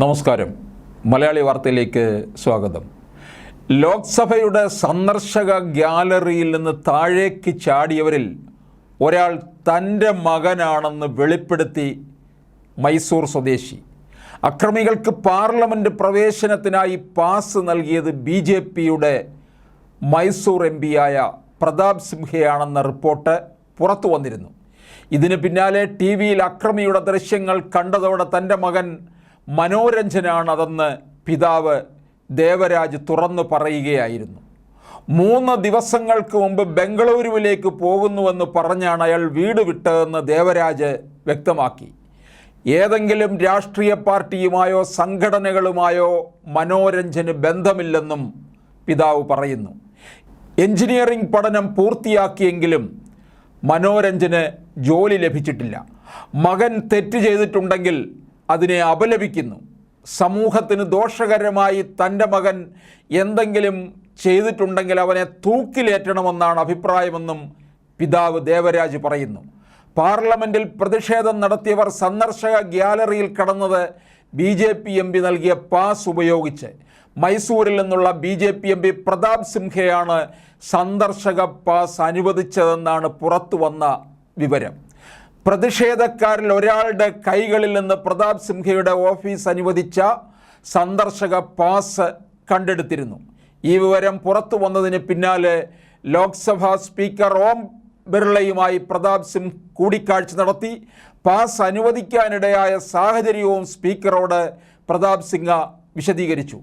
നമസ്കാരം. മലയാളി വാർത്തയിലേക്ക് സ്വാഗതം. ലോക്സഭയുടെ സന്ദർശക ഗ്യാലറിയിൽ നിന്ന് താഴേക്ക് ചാടിയവരിൽ ഒരാൾ തന്റെ മകനാണെന്ന് വെളിപ്പെടുത്തി മൈസൂർ സ്വദേശി. അക്രമികൾക്ക് പാർലമെന്റ് പ്രവേശനത്തിനായി പാസ് നൽകിയത് ബി ജെ പിയുടെ മൈസൂർ എം പിയായ പ്രതാപ് സിംഹയാണെന്ന റിപ്പോർട്ട് പുറത്തു വന്നിരുന്നു. ഇതിന് പിന്നാലെ ടി വിയിൽ അക്രമിയുടെ ദൃശ്യങ്ങൾ കണ്ടതോടെ തന്റെ മകൻ മനോരഞ്ജനാണതെന്ന് പിതാവ് ദേവരാജ് തുറന്നു പറയുകയായിരുന്നു. മൂന്ന് ദിവസങ്ങൾക്ക് മുമ്പ് ബംഗളൂരുവിലേക്ക് പോകുന്നുവെന്ന് പറഞ്ഞാണ് അയാൾ വീട് വിട്ടതെന്ന് ദേവരാജ് വ്യക്തമാക്കി. ഏതെങ്കിലും രാഷ്ട്രീയ പാർട്ടിയുമായോ സംഘടനകളുമായോ മനോരഞ്ജന് ബന്ധമില്ലെന്നും പിതാവ് പറയുന്നു. എഞ്ചിനീയറിംഗ് പഠനം പൂർത്തിയാക്കിയെങ്കിലും മനോരഞ്ജന് ജോലി ലഭിച്ചിട്ടില്ല. മകൻ തെറ്റ് ചെയ്തിട്ടുണ്ടെങ്കിൽ അതിനെ അപലപിക്കുന്നു. സമൂഹത്തിന് ദോഷകരമായി തന്റെ മകൻ എന്തെങ്കിലും ചെയ്തിട്ടുണ്ടെങ്കിൽ അവനെ തൂക്കിലേറ്റണമെന്നാണ് അഭിപ്രായമെന്നും പിതാവ് ദേവരാജ് പറയുന്നു. പാർലമെന്റിൽ പ്രതിഷേധം നടത്തിയവർ സന്ദർശക ഗ്യാലറിയിൽ കടന്നത് B J P M P നൽകിയ പാസ് ഉപയോഗിച്ച്. മൈസൂരിൽ നിന്നുള്ള B J P M P Pratap സിംഹയാണ് സന്ദർശക പാസ് അനുവദിച്ചതെന്നാണ് പുറത്തു വന്ന വിവരം. പ്രതിഷേധക്കാരിൽ ഒരാളുടെ കൈകളിൽ നിന്ന് പ്രതാപ് സിംഹയുടെ ഓഫീസ് അനുവദിച്ച സന്ദർശക പാസ് കണ്ടെടുത്തിരുന്നു. ഈ വിവരം പുറത്തു വന്നതിന് പിന്നാലെ ലോക്സഭാ സ്പീക്കർ ഓം ബിർളയുമായി പ്രതാപ് സിംഗ് കൂടിക്കാഴ്ച നടത്തി. പാസ് അനുവദിക്കാനിടയായ സാഹചര്യവും സ്പീക്കറോട് പ്രതാപ് സിംഗ വിശദീകരിച്ചു.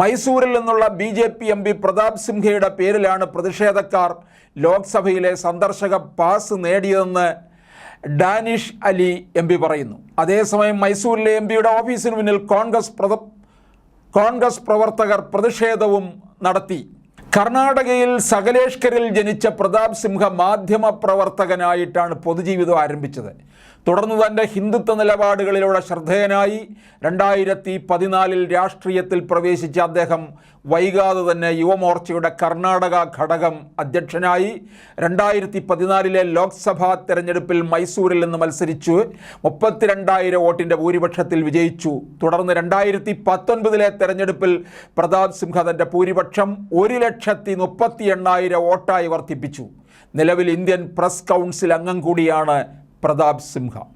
മൈസൂരിൽ നിന്നുള്ള B J P M P Pratap സിംഹയുടെ പേരിലാണ് പ്രതിഷേധക്കാർ ലോക്സഭയിലെ സന്ദർശക പാസ് നേടിയതെന്ന് ഡാനിഷ് അലി എം പി പറയുന്നു. അതേസമയം മൈസൂരിലെ എം പിയുടെ ഓഫീസിന് മുന്നിൽ കോൺഗ്രസ് കോൺഗ്രസ് പ്രവർത്തകർ പ്രതിഷേധവും നടത്തി. കർണാടകയിൽ സകലേഷ്കരിൽ ജനിച്ച പ്രതാപ് സിംഹ മാധ്യമ പ്രവർത്തകനായിട്ടാണ് പൊതുജീവിതം ആരംഭിച്ചത്. തുടർന്ന് തന്റെ ഹിന്ദുത്വ നിലപാടുകളിലൂടെ ശ്രദ്ധേയനായി രണ്ടായിരത്തി പതിനാലിൽ രാഷ്ട്രീയത്തിൽ പ്രവേശിച്ച അദ്ദേഹം വൈകാതെ തന്നെ യുവമോർച്ചയുടെ കർണാടക ഘടകം അധ്യക്ഷനായി രണ്ടായിരത്തി പതിനാലിലെ ലോക്സഭാ തെരഞ്ഞെടുപ്പിൽ മൈസൂരിൽ നിന്ന് മത്സരിച്ചു. മുപ്പത്തിരണ്ടായിരം വോട്ടിന്റെ ഭൂരിപക്ഷത്തിൽ വിജയിച്ചു. തുടർന്ന് രണ്ടായിരത്തി പത്തൊൻപതിലെ തെരഞ്ഞെടുപ്പിൽ പ്രതാപ് സിംഹ തന്റെ ഭൂരിപക്ഷം ഒരു ലക്ഷത്തി മുപ്പത്തി എണ്ണായിരം വോട്ടായി വർദ്ധിപ്പിച്ചു. നിലവിൽ ഇന്ത്യൻ പ്രസ് കൗൺസിൽ അംഗം കൂടിയാണ് പ്രതാപ് സിംഹ.